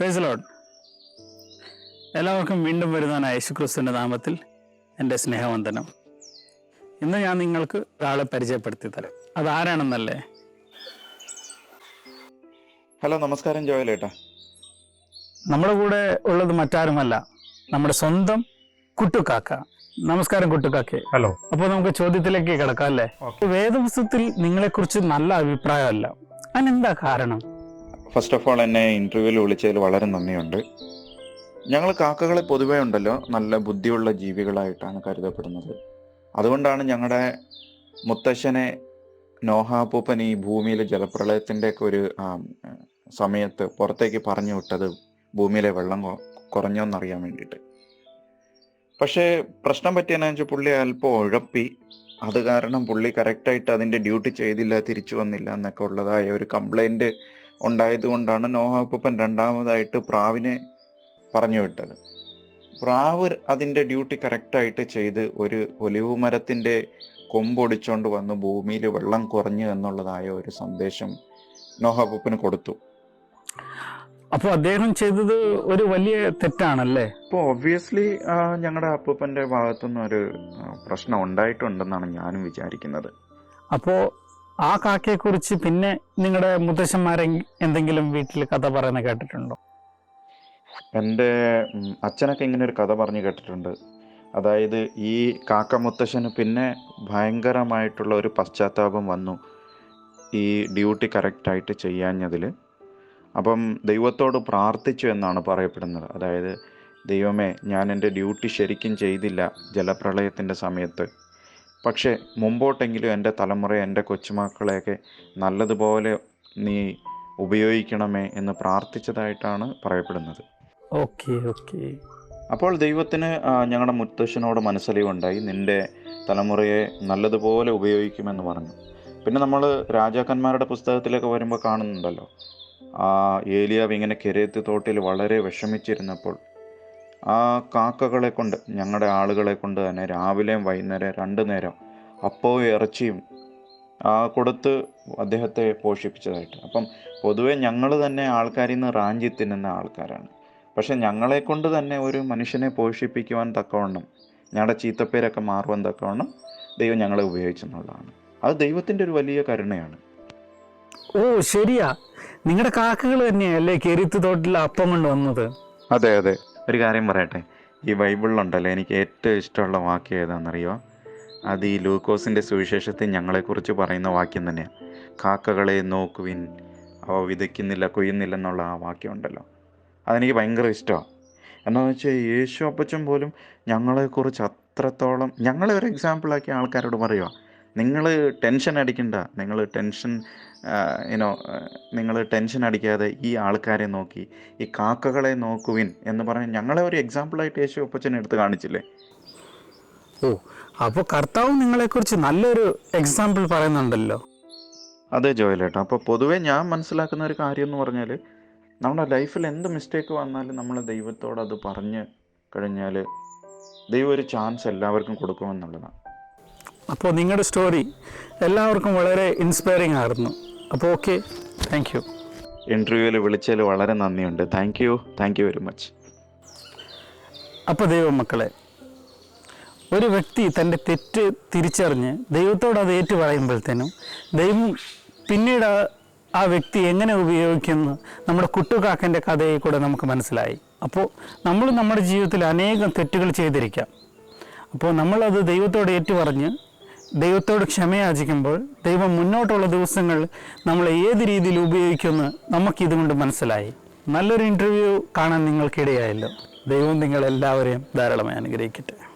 Price load എല്ലാവർക്കും വീണ്ടും വരുന്ന യേശുക്രിസ്തുവിന്റെ നാമത്തിൽ എന്റെ സ്നേഹവന്ദനം. ഇന്ന് ഞാൻ നിങ്ങൾക്ക് ഒരാളെ പരിചയപ്പെടുത്തി തരാം. അതാരാണെന്നല്ലേ? ഹലോ നമസ്കാരം ജോയലേട്ടാ. നമ്മുടെ കൂടെ ഉള്ളത് മറ്റാരുമല്ല നമ്മുടെ സ്വന്തം കുട്ടുക്കാക്ക. നമസ്കാരം കുട്ടുക്കാക്കെ. ഹലോ. അപ്പോൾ നമുക്ക് ചോദ്യത്തിലേക്ക് കിടക്കാം അല്ലേ? വേദപുസ്തകത്തിൽ നിങ്ങളെക്കുറിച്ച് നല്ല അഭിപ്രായമല്ല. അതിനെന്താ കാരണം? ഫസ്റ്റ് ഓഫ് ഓൾ എന്നെ ഇന്റർവ്യൂവിൽ വിളിച്ചതിൽ വളരെ നന്ദിയുണ്ട്. ഞങ്ങൾ കാക്കകളെ പൊതുവേ ഉണ്ടല്ലോ നല്ല ബുദ്ധിയുള്ള ജീവികളായിട്ടാണ് കരുതപ്പെടുന്നത്. അതുകൊണ്ടാണ് ഞങ്ങളുടെ മുത്തശ്ശനെ നോഹാപ്പൂപ്പൻ ഈ ഭൂമിയിലെ ജലപ്രളയത്തിന്റെ ഒക്കെ ഒരു സമയത്ത് പുറത്തേക്ക് പറഞ്ഞു വിട്ടത് ഭൂമിയിലെ വെള്ളം കുറഞ്ഞോന്നറിയാൻ വേണ്ടിയിട്ട്. പക്ഷേ പ്രശ്നം പറ്റിയെന്നു വെച്ചാൽ പുള്ളി അല്പം ഉഴപ്പി. അത് കാരണം പുള്ളി കറക്റ്റായിട്ട് അതിന്റെ ഡ്യൂട്ടി ചെയ്തില്ല തിരിച്ചു വന്നില്ല എന്നൊക്കെ ഉള്ളതായ ഒരു കംപ്ലൈന്റ് ഉണ്ടായതുകൊണ്ടാണ് നോഹാപ്പൂപ്പൻ രണ്ടാമതായിട്ട് പ്രാവിനെ പറഞ്ഞു വിട്ടത്. പ്രാവ് അതിന്റെ ഡ്യൂട്ടി കറക്റ്റായിട്ട് ചെയ്ത് ഒരു ഒലിവ് മരത്തിന്റെ കൊമ്പൊടിച്ചോണ്ട് വന്ന് ഭൂമിയിൽ വെള്ളം കുറഞ്ഞു എന്നുള്ളതായ ഒരു സന്ദേശം നോഹാപ്പൂപ്പന് കൊടുത്തു. അപ്പോൾ അദ്ദേഹം ചെയ്തത് ഒരു വലിയ തെറ്റാണല്ലേ? അപ്പൊ ഒബ്വിയസ്ലി ഞങ്ങളുടെ അപ്പൂപ്പന്റെ ഭാഗത്തുനിന്ന് ഒരു പ്രശ്നം ഉണ്ടായിട്ടുണ്ടെന്നാണ് ഞാനും വിചാരിക്കുന്നത്. അപ്പോ ആ കാക്കയെ കുറിച്ച് പിന്നെ നിങ്ങളുടെ മുത്തശ്ശന്മാരെ എന്തെങ്കിലും വീട്ടിൽ കഥ പറയുന്ന കേട്ടിട്ടുണ്ടോ? എന്റെ അച്ഛനൊക്കെ ഇങ്ങനെ ഒരു കഥ പറഞ്ഞു കേട്ടിട്ടുണ്ട്. അതായത് ഈ കാക്ക മുത്തശ്ശന് പിന്നെ ഭയങ്കരമായിട്ടുള്ള ഒരു പശ്ചാത്താപം വന്നു ഈ ഡ്യൂട്ടി കറക്റ്റായിട്ട് ചെയ്യാഞ്ഞതിൽ അപ്പം ദൈവത്തോട് പ്രാർത്ഥിച്ചു എന്നാണ് പറയപ്പെടുന്നത്. അതായത് ദൈവമേ ഞാൻ എന്റെ ഡ്യൂട്ടി ശരിക്കും ചെയ്തില്ല ജലപ്രളയത്തിന്റെ സമയത്ത്. പക്ഷേ മുമ്പോട്ടെങ്കിലും എന്റെ തലമുറയെ എന്റെ കൊച്ചുമക്കളെയൊക്കെ നല്ലതുപോലെ നീ ഉപയോഗിക്കണമേ എന്ന് പ്രാർത്ഥിച്ചതായിട്ടാണ് പറയപ്പെടുന്നത്. Okay okay. അപ്പോൾ ദൈവത്തിന് ഞങ്ങളുടെ മുത്തശ്ശനോട് മനസ്സലിവുണ്ടായി. നിന്റെ തലമുറയെ നല്ലതുപോലെ ഉപയോഗിക്കുമെന്ന് പറഞ്ഞു. പിന്നെ നമ്മൾ രാജാക്കന്മാരുടെ പുസ്തകത്തിലൊക്കെ വരുമ്പോൾ കാണുന്നുണ്ടല്ലോ. ആ ഏലിയാവ് ഇങ്ങനെ കെരേത്ത് തോട്ടിൽ വളരെ വിഷമിച്ചിരുന്നപ്പോൾ ആ കാക്കകളെ കൊണ്ട് ഞങ്ങളുടെ ആളുകളെ കൊണ്ട് തന്നെ രാവിലെയും വൈകുന്നേരം രണ്ട് നേരം അപ്പവും ഇറച്ചിയും ആ കൊടുത്ത് അദ്ദേഹത്തെ പോഷിപ്പിച്ചതായിട്ട്. അപ്പം പൊതുവെ ഞങ്ങൾ തന്നെ ആൾക്കാരിൽ നിന്ന് റാഞ്ചി തിന്നുന്ന ആൾക്കാരാണ്. പക്ഷെ ഞങ്ങളെ കൊണ്ട് തന്നെ ഒരു മനുഷ്യനെ പോഷിപ്പിക്കുവാൻ തക്കവണ്ണം ഞങ്ങളുടെ ചീത്തപ്പേരൊക്കെ മാറുവാൻ തക്കവണ്ണം ദൈവം ഞങ്ങളെ ഉപയോഗിച്ചെന്നുള്ളതാണ്. അത് ദൈവത്തിന്റെ ഒരു വലിയ കരുണയാണ്. ഓ ശരിയാ. നിങ്ങളുടെ കാക്കകൾ തന്നെയല്ലേ കെരുത്ത് തോട്ടിൽ അപ്പം കൊണ്ട് വന്നത്. അതെ അതെ. ഒരു കാര്യം പറയട്ടെ. ഈ ബൈബിളിലുണ്ടല്ലോ എനിക്ക് ഏറ്റവും ഇഷ്ടമുള്ള വാക്യം ഏതാണെന്നറിയോ അത് ഈ ലൂക്കോസിന്റെ സുവിശേഷത്തിൽ ഞങ്ങളെക്കുറിച്ച് പറയുന്ന വാക്യം തന്നെയാണ് കാക്കകളെ നോക്കുവിൻ അവ വിതയ്ക്കുന്നില്ല കൊയ്യുന്നില്ല എന്നുള്ള ആ വാക്യം ഉണ്ടല്ലോ. അതെനിക്ക് ഭയങ്കര ഇഷ്ടമാണ് എന്താണെന്ന് വെച്ചാൽ യേശു അപ്പച്ചൻ പോലും ഞങ്ങളെക്കുറിച്ച് അത്രത്തോളം ഞങ്ങളെ ഒരു എക്സാമ്പിളാക്കി ആൾക്കാരോട് പറയുക നിങ്ങൾ ടെൻഷൻ അടിക്കണ്ട. നിങ്ങൾ ടെൻഷൻ യുനോ നിങ്ങൾ ടെൻഷൻ അടിക്കാതെ ഈ ആൾക്കാരെ നോക്കി ഈ കാക്കകളെ നോക്കുവിൻ എന്ന് പറഞ്ഞ് ഞങ്ങളെ ഒരു എക്സാമ്പിളായിട്ട് യേശു അപ്പച്ചൻ എടുത്ത് കാണിച്ചില്ലേ? ഓ അപ്പോൾ കർത്താവ് നിങ്ങളെക്കുറിച്ച് നല്ലൊരു എക്സാമ്പിൾ പറയുന്നുണ്ടല്ലോ. അതെ ജോയലേട്ടാ. അപ്പോൾ പൊതുവേ ഞാൻ മനസ്സിലാക്കുന്ന ഒരു കാര്യം എന്ന് പറഞ്ഞാൽ നമ്മുടെ ലൈഫിൽ എന്ത് മിസ്റ്റേക്ക് വന്നാലും നമ്മൾ ദൈവത്തോട് അത് പറഞ്ഞ് കഴിഞ്ഞാൽ ദൈവം ഒരു ചാൻസ് എല്ലാവർക്കും കൊടുക്കുമെന്നുള്ളതാണ്. അപ്പോൾ നിങ്ങളുടെ സ്റ്റോറി എല്ലാവർക്കും വളരെ ഇൻസ്പയറിംഗ് ആയിരുന്നു. അപ്പോൾ ഓക്കെ താങ്ക് യു ഇന്റർവ്യൂവിൽ വിളിച്ചതിൽ വളരെ നന്ദിയുണ്ട്. Thank you thank you very much അപ്പോൾ ദൈവമക്കളെ ഒരു വ്യക്തി തന്റെ തെറ്റ് തിരിച്ചറിഞ്ഞ് ദൈവത്തോട് അത് ഏറ്റു പറയുമ്പോഴത്തേനും ദൈവം പിന്നീട് ആ- വ്യക്തി എങ്ങനെ ഉപയോഗിക്കുന്നു നമ്മുടെ കുട്ടുകാക്കന്റെ കഥയിൽ കൂടെ നമുക്ക് മനസ്സിലായി. അപ്പോൾ നമ്മൾ നമ്മുടെ ജീവിതത്തിൽ അനേകം തെറ്റുകൾ ചെയ്തിരിക്കാം. അപ്പോൾ നമ്മളത് ദൈവത്തോട് ഏറ്റുപറഞ്ഞ് ദൈവത്തോട് ക്ഷമയാചിക്കുമ്പോൾ ദൈവം മുന്നോട്ടുള്ള ദിവസങ്ങൾ നമ്മൾ ഏത് രീതിയിൽ ഉപയോഗിക്കുമെന്ന് നമുക്കിതുകൊണ്ട് മനസ്സിലായി. നല്ലൊരു ഇന്റർവ്യൂ കാണാൻ നിങ്ങൾക്കിടയായല്ലോ. ദൈവം നിങ്ങളെല്ലാവരെയും ധാരാളമായി അനുഗ്രഹിക്കട്ടെ.